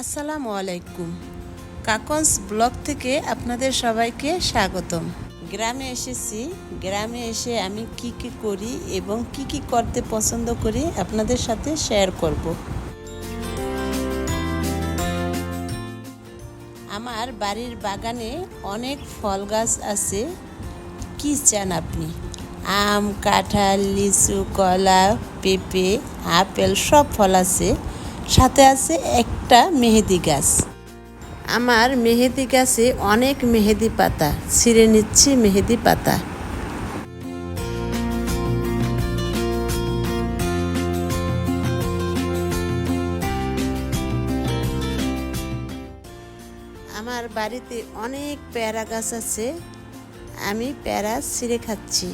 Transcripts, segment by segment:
আসসালামু আলাইকুম। কাকন্স ব্লগ থেকে আপনাদের সবাইকে স্বাগতম। গ্রামে এসেছি। গ্রামে এসে আমি কি কি করি এবং কি কি করতে পছন্দ করি আপনাদের সাথে শেয়ার করব। আমার বাড়ির বাগানে অনেক ফল গাছ আছে। কি চান আপনি? আম, কাঁঠাল, লিচু, কলা, পেঁপে, আপেল সব ফল আছে। সাথে আছে একটা মেহেদি গাছ। আমার মেহেদি গাছে অনেক মেহেদি পাতা, ছিঁড়ে নিচ্ছি মেহেদি পাতা। আমার বাড়িতে অনেক পেয়ারা গাছ আছে, আমি প্যারা ছিঁড়ে খাচ্ছি।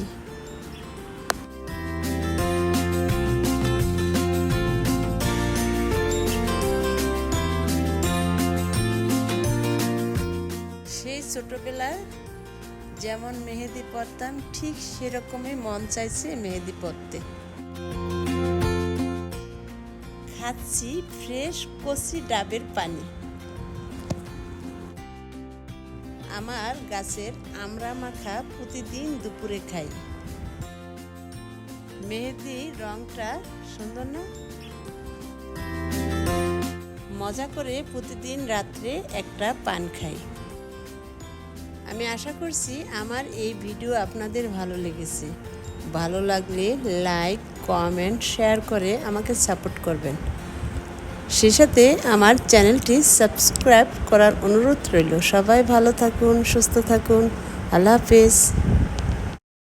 সেই ছোটবেলায় যেমন মেহেদি পরতাম, ঠিক সেরকমই মন চাইছে মেহেদি পরতে। খাচ্ছি ফ্রেশ কচি ডাবের পানি। আমার গাছের আমড়া মাখা প্রতিদিন দুপুরে খাই। মেহেদি রংটা সুন্দর না? মজা করে প্রতিদিন রাত্রে একটা পান খাই। আমি আশা করছি আমার এই ভিডিও আপনাদের ভালো লেগেছে। ভালো লাগলে লাইক, কমেন্ট, শেয়ার করে আমাকে সাপোর্ট করবেন। সে সাথে আমার চ্যানেলটি সাবস্ক্রাইব করার অনুরোধ রইল। সবাই ভালো থাকুন, সুস্থ থাকুন। আল্লাহ হাফেজ।